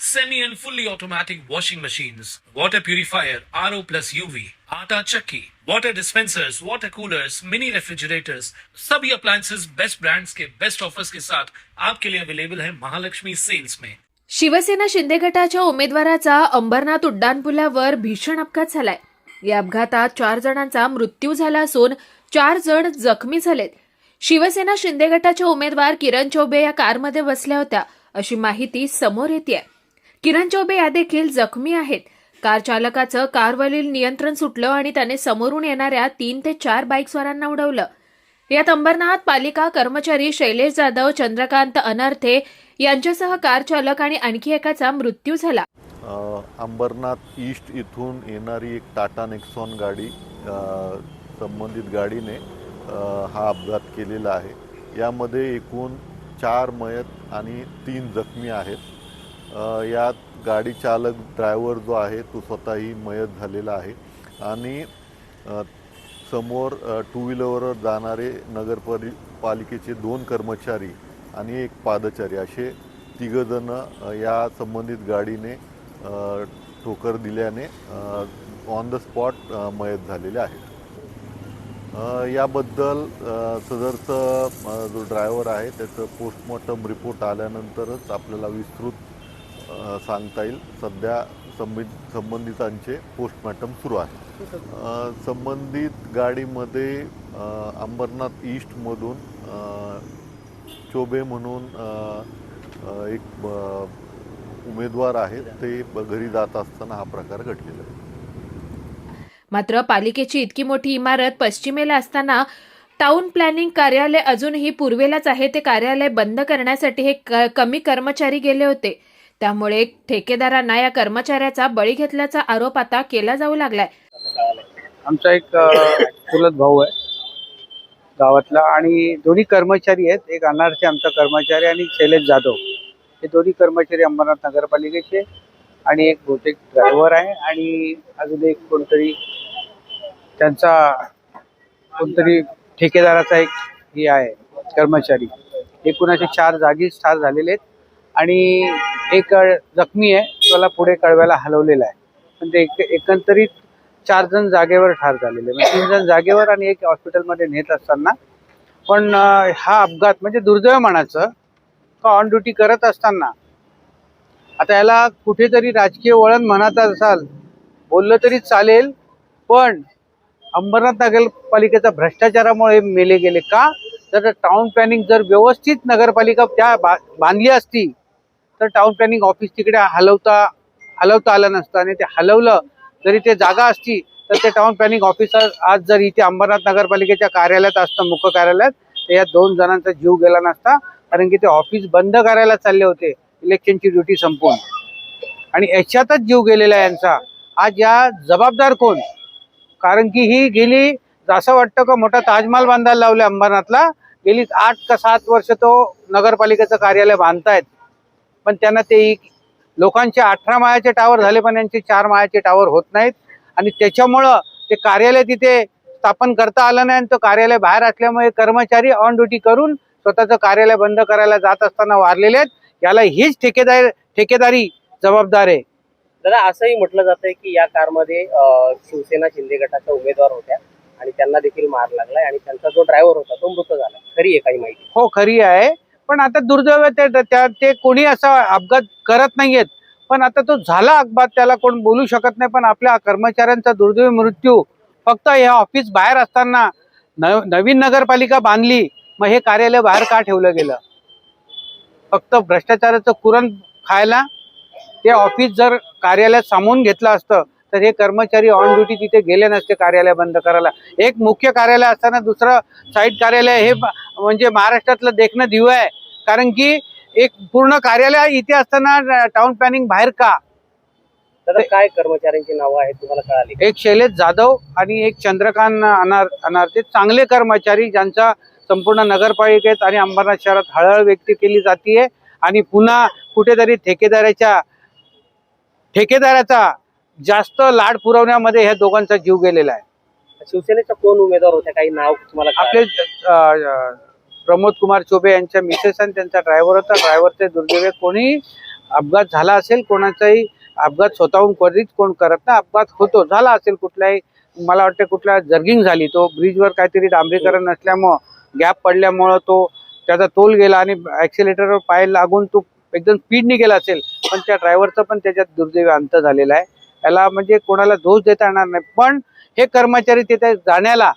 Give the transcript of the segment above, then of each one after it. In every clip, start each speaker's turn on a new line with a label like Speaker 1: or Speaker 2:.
Speaker 1: semi and fully automatic washing machines, water purifier, RO plus UV, आटा चक्की, water dispensers, water coolers, mini refrigerators, सभी appliances best brands के best offers के साथ आपके लिए अवेलेबल है महालक्ष्मी सेल्स में
Speaker 2: शिवसेना शिंदे गटाच्या उमेदवाराचा अंबरनाथ उड्डाणपुलावर भीषण अपघात झालाय. या अपघातात चार जणांचा मृत्यू झाला असून चार जण जखमी झालेत. शिवसेना शिंदे गटाच्या उमेदवार किरण चौबे या कारमध्ये बसल्या होत्या अशी माहिती समोर येते किरण चौबे या देखील जखमी आहेत. कार चालकाचं कारवरील नियंत्रण सुटलं आणि त्याने समोरून येणाऱ्या तीन ते चार बाईकस्वारांना उडवलं. यात अंबरनाथ पालिका कर्मचारी शैलेश जाधव चंद्रकांत अनर्थे यांच्यासह कार चालक आणि आणखी एकाचा मृत्यू झाला.
Speaker 3: अंबरनाथ ईस्ट इथून येणारी एक टाटा नेक्सॉन गाडी संबंधित गाडीने हा अपघात केलेला आहे. यामध्ये एकूण चार मयत आणि तीन जखमी आहेत. यात गाडी चालक ड्रायव्हर जो आहे तो स्वतःही मयत झालेला आहे. आणि समोर टू व्हीलरवर जाणारे नगरपरि पालिकेचे दोन कर्मचारी आणि एक पादचारी असे तिघंजणं या संबंधित गाडीने ठोकर दिल्याने ऑन द स्पॉट मयत झालेले आहेत. याबद्दल सदरचं जो ड्रायव्हर आहे त्याचं पोस्टमॉर्टम रिपोर्ट आल्यानंतरच आपल्याला विस्तृत सांगता येईल. सध्या संबंधित संबंधितांचे पोस्टमॉर्टम सुरू आहे. संबंधित गाडीमध्ये अंबरनाथ ईस्टमधून चोबे म्हणून एक उमेदवार आहेत ते घरी जात असताना हा प्रकार घडलेला आहे.
Speaker 2: मात्र पालिकेची इतकी मोठी इमारत पश्चिमेला असताना टाउन प्लॅनिंग कार्यालय अजूनही पूर्वेलाच आहे. ते कार्यालय बंद करण्यासाठी हे कमी कर्मचारी गेले होते. त्यामुळे ठेकेदारांना या कर्मचाऱ्याचा बळी घेतल्याचा आरोप आता केला जाऊ लागलाय.
Speaker 4: आमचा एक चुलत भाऊ आहे. गावातला आणि दोन्ही कर्मचारी आहेत. एक अनारचे आमचा कर्मचारी आणि शैलेश जाधव. हे दोन्ही कर्मचारी अंबरनाथ नगरपालिकेचे आणि एक बहुतेक ड्रायव्हर आहे आणि अजून एक कोणतरी त्यांचा कोणतरी ठेकेदाराचा एक हे आहे कर्मचारी. एकूण असे चार जागी ठार झालेले आहेत. आणि एक जखमी आहे त्याला पुढे कळव्याला हलवलेला आहे. पण ते एक एकंदरीत चार जण जागेवर ठार झालेले म्हणजे तीन जण जागेवर आणि एक हॉस्पिटलमध्ये नेत असताना. पण हा अपघात म्हणजे दुर्दैव म्हणायचं का ऑन ड्युटी करत असताना. आता याला कुठेतरी राजकीय वळण म्हणत असाल बोललं तरी चालेल पण अंबरनाथ नगरपालिकेचा भ्रष्टाचारामुळे मेले गेले का? तर टाउन प्लॅनिंग जर व्यवस्थित नगरपालिका त्या बा बांधली असती तर टाउन प्लॅनिंग ऑफिस तिकडे हलवता हलवता आलं नसतं. आणि ते हलवलं जरी ते जागा असती तर ते टाउन प्लॅनिंग ऑफिसर आज जर इथे अंबरनाथ नगरपालिकेच्या कार्यालयात असतं मुख्य कार्यालयात तर या दोन जणांचा जीव गेला नसता. कारण की ते ऑफिस बंद करायला चालले होते. इलेक्शनची ड्युटी संपवून आणि याच्यातच जीव गेलेला आहे यांचा. आज या जबाबदार कोण? कारण की ही गेली असं वाटतं का मोठा ताजमहाल बांधायला लावले अंबरनाथला? गेली आठ का सात वर्ष तो नगरपालिकेचं कार्यालय बांधतायत. पण त्यांना ते लोकांचे अठरा माळ्याचे टावर झाले पण यांचे चार माळ्याचे टावर होत नाहीत. आणि त्याच्यामुळं ते कार्यालय तिथे स्थापन करता आलं नाही आणि तो कार्यालय बाहेर असल्यामुळे कर्मचारी ऑन ड्युटी करून स्वतःचं कार्यालय बंद करायला जात असताना वारलेले आहेत. याला हीच ठेकेदार ठेकेदारी जबाबदार आहे.
Speaker 5: दादा असंही म्हटलं जातंय की या कारमध्ये शिवसेना शिंदे गटाच्या उमेदवार होत्या आणि त्यांना देखील मार लागलाय आणि त्यांचा जो ड्रायव्हर होता तो मृत झाला. खरी आहे काही माहिती?
Speaker 4: हो खरी आहे. पण आता दुर्दैव ते त्या ते कोणी असा अपघात करत नाहीयेत. पण आता तो झाला अपघात त्याला कोण बोलू शकत नाही पण आपल्या कर्मचाऱ्यांचा दुर्दैवी मृत्यू फक्त हे ऑफिस बाहेर असताना नव नवीन नगरपालिका बांधली मग हे कार्यालय बाहेर का ठेवलं गेलं? फक्त भ्रष्टाचाराचं कुरण खायला ते ऑफिस जर कार्यालयात सामावून घेतलं असतं तर हे कर्मचारी ऑन ड्युटी तिथे गेले नसते कार्यालय बंद करायला. एक मुख्य कार्यालय असताना दुसरं साईड कार्यालय हे म्हणजे महाराष्ट्रातलं देखणं दिवं आहे. कारण की एक पूर्ण कार्यालय इथे असताना टाउन प्लॅनिंग बाहेर का?
Speaker 5: तर काय कर्मचाऱ्यांची नावं आहेत तुम्हाला कळाली
Speaker 4: एक शैलेश जाधव आणि एक चंद्रकांत अनार अनारते चांगले कर्मचारी ज्यांचा संपूर्ण नगरपालिकेत आणि अंबरनाथ शहरात हळहळ व्यक्त केली जाते आणि पुन्हा कुठेतरी ठेकेदाराच्या ठेकेदाराचा जास्त लाड पुरवण्यामध्ये ह्या दोघांचा जीव गेलेला आहे.
Speaker 5: शिवसेनेच्या कोण उमेदवार होत्या काही नाव तुम्हाला
Speaker 4: आपले प्रमोद कुमार चोबे यांच्या मिसेस आणि त्यांचा ड्रायव्हर होता. ड्रायव्हरचे दुर्दैव कोणी अपघात झाला असेल कोणाचाही अपघात स्वतःहून कधीच कोण करत ना अपघात होतो झाला असेल कुठल्याही मला वाटतं कुठल्या जर्गिंग झाली तो ब्रिजवर काहीतरी डांबरीकरण नसल्यामुळं गॅप पडल्यामुळं तो त्याचा तोल गेला आणि ॲक्सिलेटरवर पाय लागून तो एकदम स्पीडने गेला असेल पण त्या ड्रायव्हरचा पण त्याच्यात दुर्दैवी अंत झालेला आहे. त्याला म्हणजे कोणाला दोष देता येणार नाही पण हे कर्मचारी तिथे जाण्याला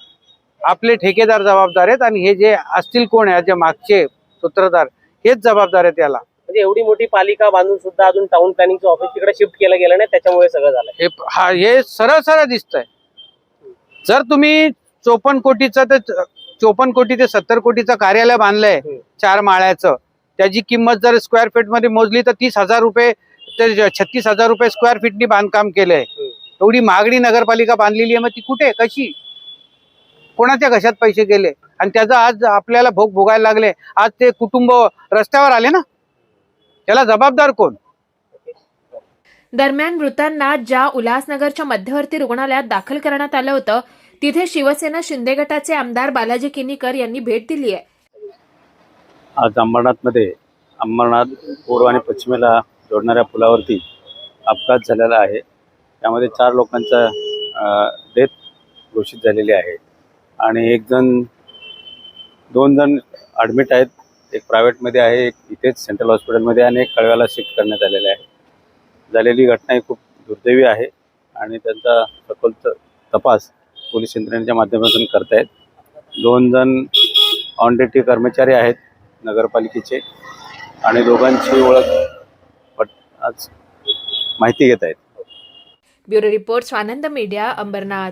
Speaker 4: आपले ठेकेदार जबाबदार आहेत आणि हे जे असतील कोण आहे जे मागचे सूत्रधार हेच जबाबदार आहेत याला.
Speaker 5: म्हणजे एवढी मोठी पालिका बांधून सुद्धा अजून टाउन प्लॅनिंगचं ऑफिस तिकडे शिफ्ट केलं गेलं नाही त्याच्यामुळे सगळं झालं
Speaker 4: हे हा हे सरळ सरळ दिसतंय. जर तुम्ही चोपन्न कोटीचं तर चोपन्न कोटी ते सत्तर कोटीचं कार्यालय बांधलंय. चार माळ्याचं त्याची किंमत जर स्क्वेअर फीटमध्ये मोजली तर तीस हजार रुपये ते छत्तीस हजार रुपये स्क्वेअर फीटनी बांधकाम केलंय. एवढी महागडी नगरपालिका बांधलेली आहे मग ती कुठे कशी? कोणाच्या घशात पैसे गेले? आणि त्याचा आज आपल्याला भोग भोगायला लागले. आज ते कुटुंब रस्त्यावर आले ना? त्याला जबाबदार कोण?
Speaker 2: दरम्यान मृतांना ज्या उल्हासनगरच्या मध्यवर्ती रुग्णालयात दाखल करण्यात आलं होतं तिथे शिवसेना शिंदे गटाचे आमदार बालाजी किनीकर यांनी भेट दिली आहे.
Speaker 6: आज अंबरनाथमध्ये अंबरनाथ पूर्व आणि पश्चिमेला जोडणाऱ्या पुलावरती अपघात झालेला आहे. त्यामध्ये चार लोकांचा डेथ घोषित झालेली आहे. आणि एक जण दोन जण ॲडमिट आहेत. एक प्रायव्हेटमध्ये आहे एक इथेच सेंट्रल हॉस्पिटलमध्ये आणि एक कळव्याला शिफ्ट करण्यात आलेले आहे. झालेली घटना ही खूप दुर्दैवी आहे आणि त्यांचा सखोल त- तपास पोलीस यंत्रणेच्या माध्यमातून करतायत. दोन जण ऑन ड्युटी कर्मचारी आहेत नगरपालिकेचे. आणि दोघांची ओळख पट आज माहिती घेत आहेत
Speaker 2: bureau report Anand media Ambernath.